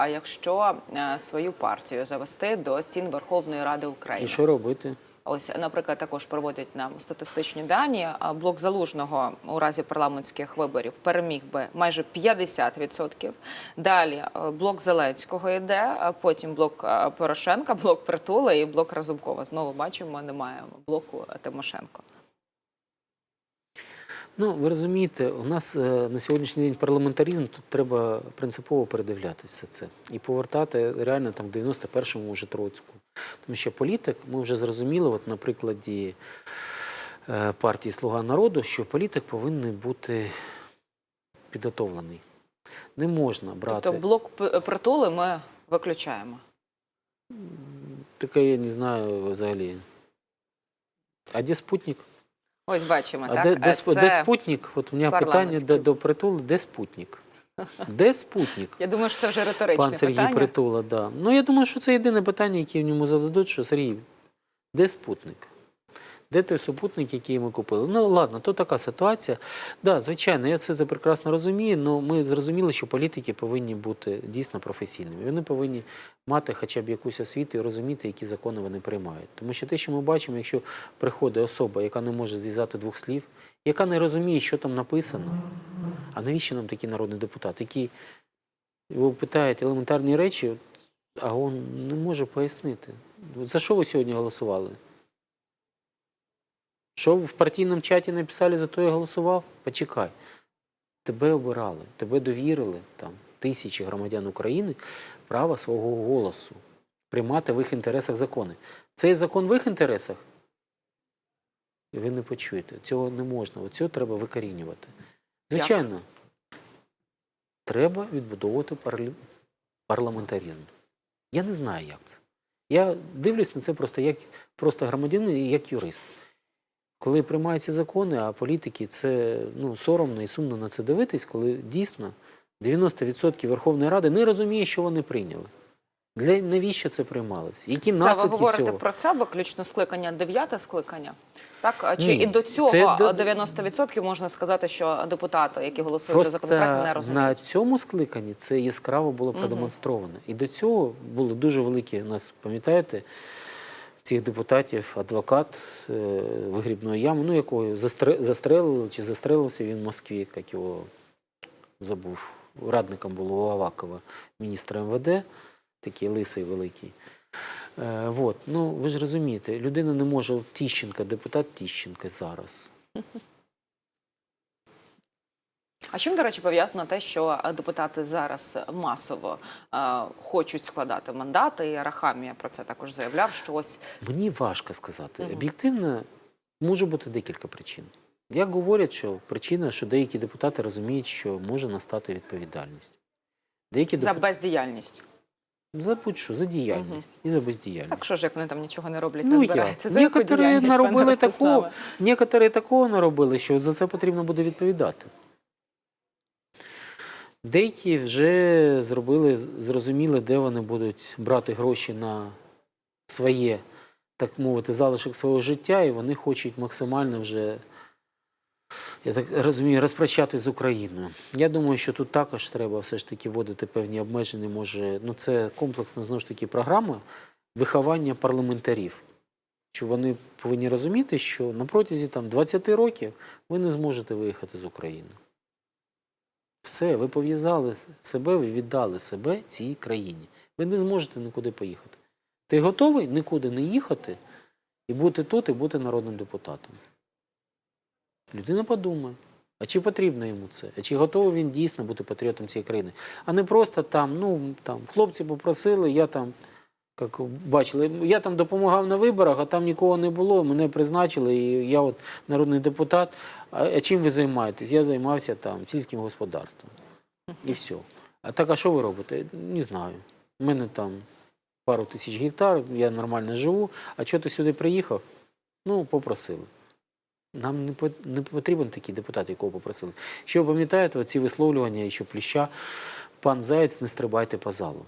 а якщо е, свою партію завести до стін Верховної Ради України. І що робити? Ось, наприклад, також проводять нам статистичні дані. Блок залужного у разі парламентських виборів переміг би майже 50%. Далі е, блок Зеленського йде, потім блок е, Порошенка, блок Притула і блок Разумкова. Знову бачимо, немає блоку Тимошенко. Ну, ви розумієте, у нас е, на сьогоднішній день парламентаризм, тут треба принципово передивлятися це і повертати реально там в 91-му вже Троцьку. Тому що політик, ми вже зрозуміли, от на прикладі е, партії Слуга народу, що політик повинен бути підготовлений. Не можна брати Тобто блок Притули ми виключаємо. таке, я не знаю взагалі. А де спутник? Ось бачимо, А так? де, де, це- де спутник? От у мене питання до, до притулу, де спутник? Де спутник? Я думаю, що це вже риторичне Пан Сергій питання. Притула, да. Ну я думаю, що це єдине питання, яке в ньому зададуть, що Сергій, де спутник? Де той супутник, який ми купили? Ну ладно, то така ситуація. Да, звичайно, я це, прекрасно розумію, але ми зрозуміли, що політики повинні бути дійсно професійними. Вони повинні мати хоча б якусь освіту і розуміти, які закони вони приймають. Тому що те, що ми бачимо, якщо приходить особа, яка не може зв'язати двох слів, яка не розуміє, що там написано, а навіщо нам такий народний депутат, який його питають елементарні речі, а він не може пояснити. За що ви сьогодні голосували? Що в партійному чаті написали, за то я голосував? Почекай. Тебе обирали, тебе довірили там тисячі громадян України право свого голосу, приймати в їх інтересах закони. Цей закон в їх інтересах? І ви не почуєте. Цього не можна. Цього треба викорінювати. Звичайно, треба відбудовувати парлі- парламентаризм. Я не знаю, як це. Я дивлюсь на це просто як просто громадянин і як юрист. Коли приймаються закони, а політики це ну, соромно і сумно на це дивитись, коли дійсно 90% Верховної Ради не розуміє, що вони прийняли. Для навіщо це приймалось? Які Це ви говорите цього? про це виключно скликання, дев'яте скликання. Так, чи Ні, і до цього це до- 90% можна сказати, що депутати, які голосують за законопроекти, не на цьому скликанні це яскраво було продемонстровано. І до цього були дуже великі нас, пам'ятаєте, цих депутатів, адвокат е, вигрібної ями, ну якого застрелили чи застрелився він в Москві, як його забув. Радником було Авакова, міністра МВД, такий лисий великий. Е. Ну, ви ж розумієте, людина не може, Тіщенка, депутат Тіщенка зараз. А чим, до речі, пов'язано те, що е, депутати зараз масово е, хочуть складати мандати? І Арахамія про це також заявляв, що ось Мені важко сказати. Мгм. Об'єктивно може бути декілька причин. Як говорять, що причина, що деякі депутати розуміють, що може настати відповідальність. Деякі за деп- бездіяльність. за будь-що, за діяльність і за бездіяльність. Так що ж, як вони там нічого не роблять, Ну, не збираються. За яку Некоторі наробили такого, некоторі такого наробили, що за це потрібно буде відповідати. Деякі вже зробили, зрозуміли, де вони будуть брати гроші на своє, так мовити, залишок свого життя, і вони хочуть максимально вже, я так розумію, розпрощатись з Україною. Я думаю, що тут також треба все ж таки вводити певні обмеження. Може, ну це комплексна знову ж таки програма виховання парламентарів. Що вони повинні розуміти, що на протязі там 20 років ви не зможете виїхати з України. Все, ви пов'язали себе, ви віддали себе цій країні. Ви не зможете нікуди поїхати. Ти готовий нікуди не їхати і бути тут, і бути народним депутатом. Людина подумає, а чи потрібно йому це? А чи готовий він дійсно бути патріотом цієї країни? А не просто там, ну там хлопці попросили, я там, як бачили, я там допомагав на виборах, а там нікого не було, мене призначили, і я от народний депутат. А, чим ви займаєтесь? Я займався там сільським господарством. І все. А так, а що ви робите? Не знаю. У мене там пару тисяч гектар, я нормально живу. А чого ти сюди приїхав? Ну, попросили. Нам не потрібен такий депутат, якого попросили. Що пам'ятаєте, ці висловлювання, що пліща, пан Заєць, не стрибайте по залу.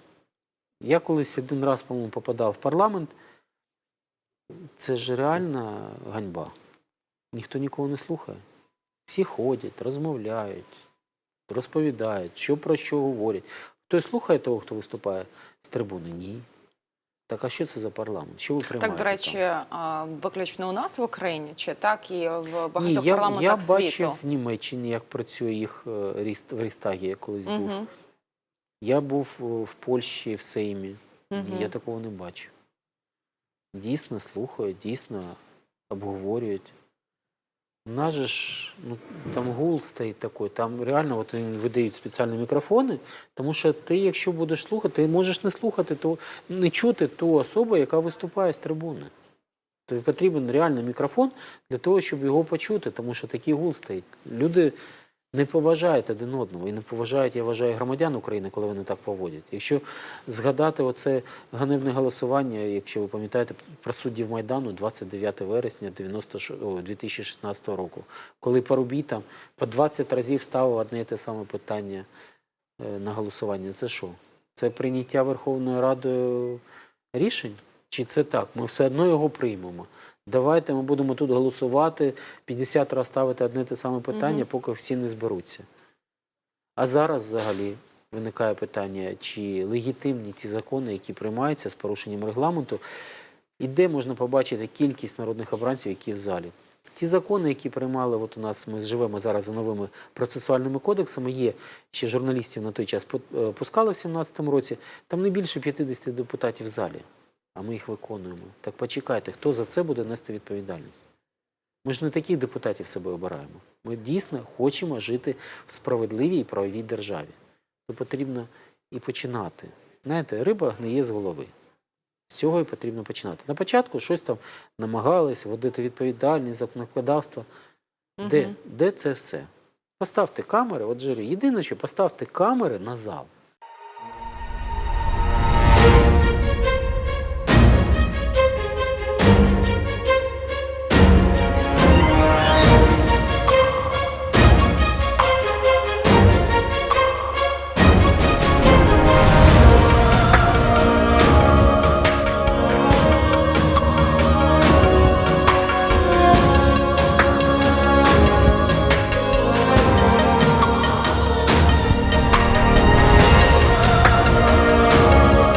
Я колись один раз, по-моєму, попадав в парламент. Це ж реальна ганьба. Ніхто нікого не слухає. Всі ходять, розмовляють, розповідають, що про що говорять. Той слухає того, хто виступає з трибуни? Ні. Так а що це за парламент? Що ви приймаєте? Так, до речі, там? виключно у нас в Україні, чи так і в Ні, я, парламентах я світу? бачив в Німеччині, як працює їх е, ріст- в Рейстагі, я колись був. Угу. Я був е, в Польщі, в Сеймі. Ні, Я такого не бачив. Дійсно слухають, дійсно обговорюють. У нас же ж ну, там гул стоїть такий, там реально от вони видають спеціальні мікрофони, тому що ти, якщо будеш слухати, ти можеш не слухати, то не чути ту особу, яка виступає з трибуни. Тобі потрібен реальний мікрофон для того, щоб його почути, тому що такий гул стоїть. Люди не поважають один одного і не поважають, я вважаю, громадян України, коли вони так поводять. Якщо згадати оце ганебне голосування, якщо ви пам'ятаєте, про суддів Майдану 29 вересня 2016 року, коли Парубій там по 20 разів ставив одне і те саме питання е, на голосування. Це що? Це прийняття Верховною Радою рішень? Чи це так? Ми все одно його приймемо. Давайте ми будемо тут голосувати, 50 разів ставити одне те саме питання, поки всі не зберуться. А зараз взагалі виникає питання, чи легітимні ті закони, які приймаються з порушенням регламенту, і де можна побачити кількість народних обранців, які в залі. Ті закони, які приймали, от у нас ми живемо зараз за новими процесуальними кодексами, є ще журналістів на той час е, пускали в 2017 році, там не більше 50 депутатів в залі, а ми їх виконуємо. Так почекайте, хто за це буде нести відповідальність? Ми ж не таких депутатів себе обираємо. Ми дійсно хочемо жити в справедливій і правовій державі. То потрібно і починати. Знаєте, риба гниє з голови. З цього і потрібно починати. На початку щось там намагались вводити відповідальність, законодавство. Де, Мгм. де це все? Поставте камери, от жирі. Єдине, що поставте камери на зал.